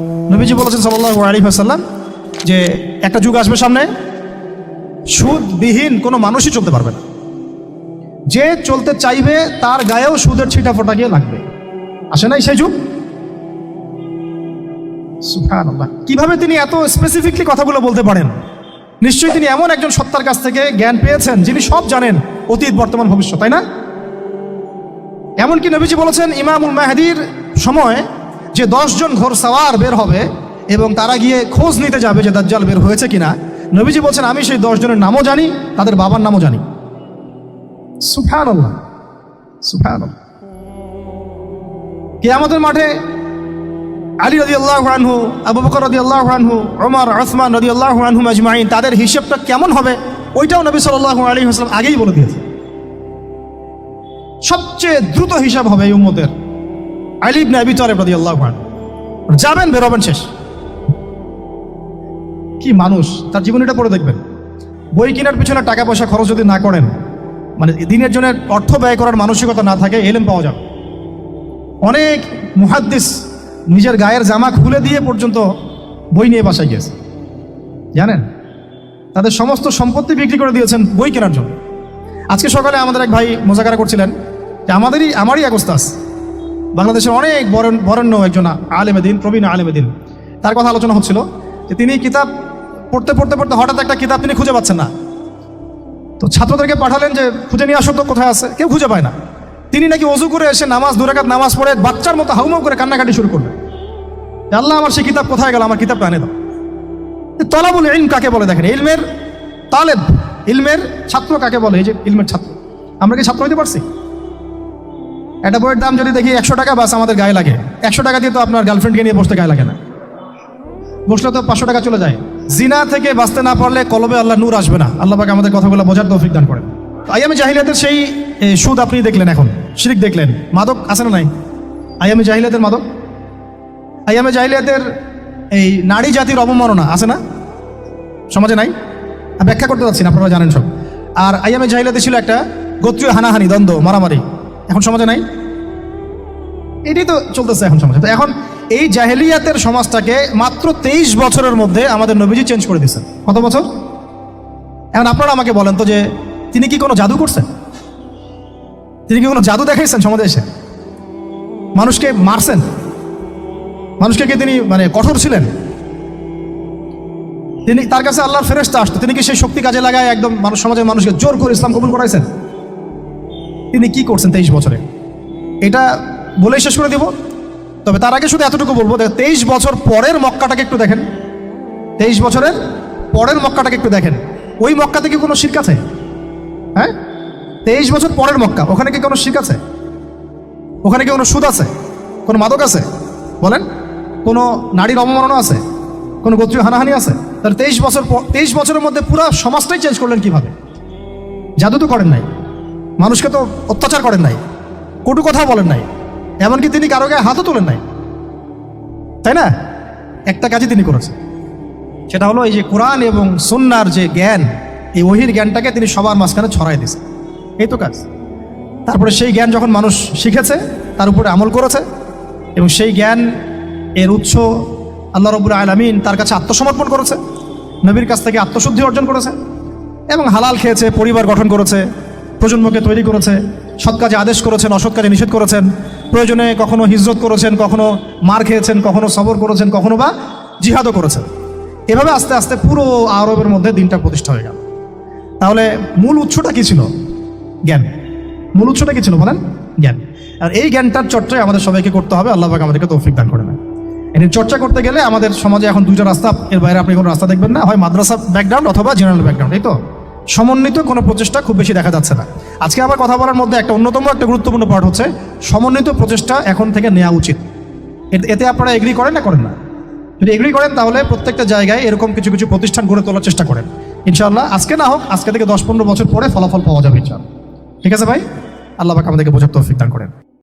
নবীজি বলেছেন সাল্লাহ আলী হাসাল্লাম যে একটা যুগ আসবে সামনে, সুদবিহীন কোনো মানুষই চলতে পারবে না। যে চলতে চাইবে তার গায়েও সুদের ছিটা ফোটা গিয়ে লাগবে। আসে নাই সেই যুগ? কীভাবে তিনি এত স্পেসিফিকলি কথাগুলো বলতে পারেন? নিশ্চয়ই তিনি এমন একজন সত্তার কাছ থেকে জ্ঞান পেয়েছেন যিনি সব জানেন অতীত, বর্তমান, ভবিষ্যৎ, তাই না? এমনকি নবীজি বলেছেন, ইমামুল মাহাদির সময় যে দশজন ঘোর সাওয়ার বের হবে এবং তারা গিয়ে খোঁজ নিতে যাবে যে দাজ্জাল বের হয়েছে কিনা, নবীজি বলছেন, আমি সেই দশজনের নামও জানি, তাদের বাবার নামও জানি। সুফান সুফান কেয়ামতের মাঠে আলী রদি আল্লাহ আনহু, আবু বকর রদি আল্লাহ আনহু ওমর ওসমান রদি আল্লাহ আনহু মাজমাইন তাদের হিসেবটা কেমন হবে, ওইটাও নবী সাল্লাহ আলী হাসলাম আগেই বলে দিয়েছে সবচেয়ে দ্রুত হিসাব হবে এই উম্মতের। আলী ইবনে আবি তালেব রাদিয়াল্লাহু আনহু। যাবেন, বেরোবেন, শেষ। কি মানুষ, তার জীবনীটা পড়ে দেখবেন। বই কেনার পিছনে টাকা পয়সা খরচ যদি না করেন মানে দিনের জন্য অর্থ ব্যয় করার মানসিকতা না থাকে, এলেম পাওয়া যাবে। অনেক মুহাদ্দিস নিজের গায়ের জামা খুলে দিয়ে পর্যন্ত বই নিয়ে বাসায় গিয়েছে। জানেন? তাদের সমস্ত সম্পত্তি বিক্রি করে দিয়েছেন বই কেনার জন্য। আজকে সকালে আমাদের এক ভাই মোজাকারা করছিলেন যে, আমাদেরই, আমারই ওস্তাজ বাংলাদেশের অনেক বরেণ্য একজন আলেমেদিন প্রবীণ আলেমেদিন তার কথা আলোচনা হচ্ছিল যে তিনি কিতাব পড়তে পড়তে পড়তে হঠাৎ একটা কিতাব তিনি খুঁজে পাচ্ছেন না। তো ছাত্রদেরকে পাঠালেন যে, খুঁজে নিয়ে আসো তো, কোথায় আছে? কেউ খুঁজে পায় না। তিনি নাকি অজু করে এসে নামাজ দুরাকাত নামাজ পড়ে বাচ্চার মতো হাউমাউ করে কান্নাকাটি শুরু করলেন। আল্লাহ, আমার সেই কিতাব কোথায় গেল? আমার কিতাবটা এনে দাও। তলাবুল ইলম কাকে বলে দেখেন? ইলমের তালেব, ইলমের ছাত্র কাকে বলে? এই যে ইলমের ছাত্র। আমরা কি ছাত্র হইতে পারছি? একটা বইয়ের দাম যদি দেখি একশো টাকা, বাস আমাদের গায়ে লাগে। একশো টাকা দিয়ে তো আপনার গার্লফ্রেন্ডকে নিয়ে বসতে গায়ে লাগে না। বসলে তো পাঁচশো টাকা চলে যায়। জিনা থেকে বাঁচতে না পারলে কলবে আল্লাহ নূর আসবে না। আল্লাহ পাকে আমাদের কথাগুলো বোঝার তৌফিক দান করেন। আইয়ামি জাহিলিয়াতের সেই সুদ আপনি দেখলেন এখন। শিরিক দেখলেন। মাদক আছে না নাই? আইয়ামি জাহিলিয়াতের মাদক? আইয়ামে জাহিলিয়াতের এই নারী জাতির অবমাননা আছে না? সমাজে নাই? ব্যাখ্যা করতে পারছি না, আপনারা জানেন সব। আর আইয়ামে জাহিলাতে ছিল একটা গোত্রীয় হানাহানি, দ্বন্দ্ব, মারামারি। এখন সমাজে নাই? এটাই তো চলতেছে এখন সমাজে তো এখন এই জাহেলিয়াতের সমাজটাকে মাত্র তেইশ বছরের মধ্যে আমাদের নবীজি চেঞ্জ করে দিয়েছেন। কত বছর? এখন আপনারা আমাকে বলেন তো যে তিনি কি কোনো জাদু করছেন? তিনি কি কোনো জাদু দেখাইছেন সমাজে এসে? মানুষকে মারছেন? মানুষকে কি তিনি মানে কঠোর ছিলেন? তিনি তার কাছে আল্লাহর ফেরেস্তা আসতো। তিনি কি সেই শক্তি কাজে লাগায় একদম মানুষ সমাজের মানুষকে জোর করে ইসলাম কবুল করাইছেন? তিনি কি করছেন তেইশ বছরে? এটা বলেই শেষ করে দিব। তবে তার আগে শুধু এতটুকু বলব তেইশ বছর পরের মক্কাটাকে একটু দেখেন। তেইশ বছরের পরের মক্কাটাকে একটু দেখেন। ওই মক্কা থেকে কোনো শির্ক আছে? হ্যাঁ? তেইশ বছর পরের মক্কা, ওখানে কি কোনো শির্ক আছে? ওখানে কি কোনো সুদ আছে? কোনো মাদক আছে? বলেন। কোনো নারীর অবমাননা আছে? কোনো গোত্রীয় হানাহানি আছে? তাহলে তেইশ বছর তেইশ বছরের মধ্যে পুরো সমাজটাই চেঞ্জ করলেন কীভাবে? জাদু তো করেন নাই। মানুষকে তো অত্যাচার করেন নাই। কটু কথা বলেন নাই। এমনকি তিনি কারও গায়ে হাতও তোলেন নাই। তাই না? একটা কাজই তিনি করেছেন। সেটা হলো এই যে কোরআন এবং সুন্নার যে জ্ঞান, এই ওহির জ্ঞানটাকে তিনি সবার মাঝখানে ছড়াই দিয়েছেন। এই তো কাজ। তারপরে সেই জ্ঞান যখন মানুষ শিখেছে, তার উপরে আমল করেছে এবং সেই জ্ঞান এর উৎস আল্লাহ রবুল আলমিন তার কাছে আত্মসমর্পণ করেছে, নবীর কাছ থেকে আত্মশুদ্ধি অর্জন করেছে এবং হালাল খেয়েছে, পরিবার গঠন করেছে, প্রজন্মকে তৈরি করেছে সৎ কাজে আদেশ করেছেন, অসৎ কাজে নিষেধ করেছেন, প্রয়োজনে কখনো হিজরত করেছেন, কখনো মার খেয়েছেন, কখনো সবর করেছেন, কখনো বা জিহাদও করেছেন। এভাবে আস্তে আস্তে পুরো আরবের মধ্যে দিনটা প্রতিষ্ঠা হয়ে গেল। তাহলে মূল উৎসটা কি ছিল? জ্ঞান। মূল উৎসটা কি ছিল বলেন? জ্ঞান। আর এই জ্ঞানটার চর্চায় আমাদের সবাইকে করতে হবে, আল্লাহ আমাদেরকে তৌফিক দান করে না এটি চর্চা করতে গেলে আমাদের সমাজে এখন দুইটা রাস্তা, এর বাইরে আপনি কোনো রাস্তা দেখবেন না, হয় মাদ্রাসা ব্যাকগ্রাউন্ড অথবা জেনারেল ব্যাকগ্রাউন্ড এই তো? সমন্বিত কোনো প্রচেষ্টা খুব বেশি দেখা যাচ্ছে না। আজকে আমার কথা বলার মধ্যে একটা অন্যতম একটা গুরুত্বপূর্ণ পার্ট হচ্ছে, সমন্বিত প্রচেষ্টা এখন থেকে নেওয়া উচিত। এতে- আপনারা এগ্রি করেন না করেন না? যদি এগ্রি করেন, তাহলে প্রত্যেকটা জায়গায় এরকম কিছু কিছু প্রতিষ্ঠান গড়ে তোলার চেষ্টা করেন। ইনশাআল্লাহ, আজকে না হোক, আজকে থেকে দশ পনেরো বছর পরে ফলাফল পাওয়া যাবে, ইনশাআল্লাহ। ঠিক আছে ভাই? আল্লাহ আমাদেরকে বোঝার তৌফিক দান করেন।